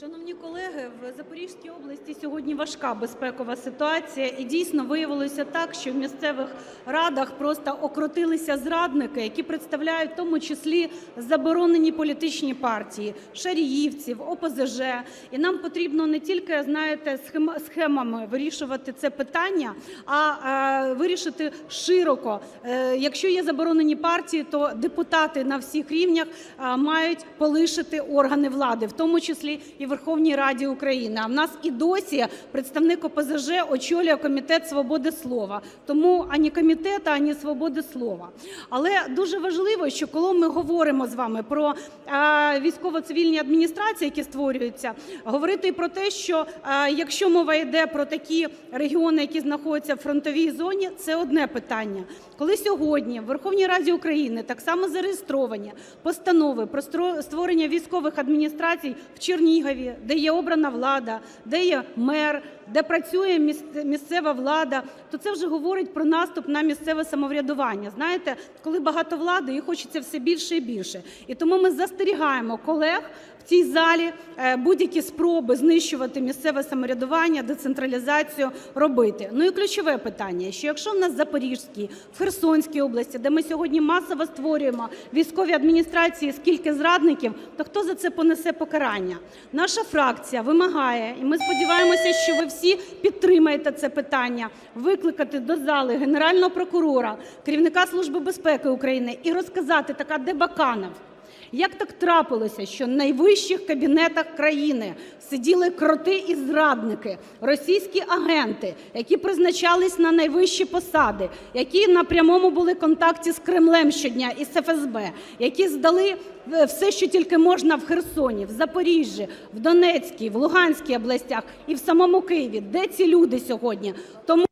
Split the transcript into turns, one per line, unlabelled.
Шановні колеги, в Запорізькій області сьогодні важка безпекова ситуація, і дійсно виявилося так, що в місцевих радах просто окрутилися зрадники, які представляють в тому числі заборонені політичні партії, шаріївців, ОПЗЖ. І нам потрібно не тільки, знаєте, схемами вирішувати це питання, а вирішити широко. Е, Якщо є заборонені партії, то депутати на всіх рівнях мають полишити органи влади, в тому числі і Верховній Раді України. А в нас і досі представник ОПЗЖ очолює комітет свободи слова. Тому ані комітету, ані свободи слова. Але дуже важливо, що коли ми говоримо з вами про е, військово-цивільні адміністрації, які створюються, говорити і про те, що е, якщо мова йде про такі регіони, які знаходяться в фронтовій зоні, це одне питання. Коли сьогодні в Верховній Раді України так само зареєстровані постанови про створення військових адміністрацій в Чернігові, де є обрана влада, де є мер, де працює місцева влада, то це вже говорить про наступ на місцеве самоврядування. Знаєте, коли багато влади, і хочеться все більше і більше. І тому ми застерігаємо колег в цій залі е, будь-які спроби знищувати місцеве самоврядування, децентралізацію робити. Ну і ключове питання, що якщо в нас в Запорізькій, в Херсонській області, де ми сьогодні масово створюємо військові адміністрації, скільки зрадників, то хто за це понесе покарання? Наша фракція вимагає, і ми сподіваємося, що ви всі підтримаєте це питання, викликати до зали Генерального прокурора, керівника Служби безпеки України і розказати, така де Баканов? Як так трапилося, що в найвищих кабінетах країни сиділи кроти і зрадники, російські агенти, які призначались на найвищі посади, які на прямому були контакті з Кремлем щодня і з ФСБ, які здали е, все, що тільки можна в Херсоні, в Запоріжжі, в Донецькій, в Луганській областях і в самому Києві. Де ці люди сьогодні? Тому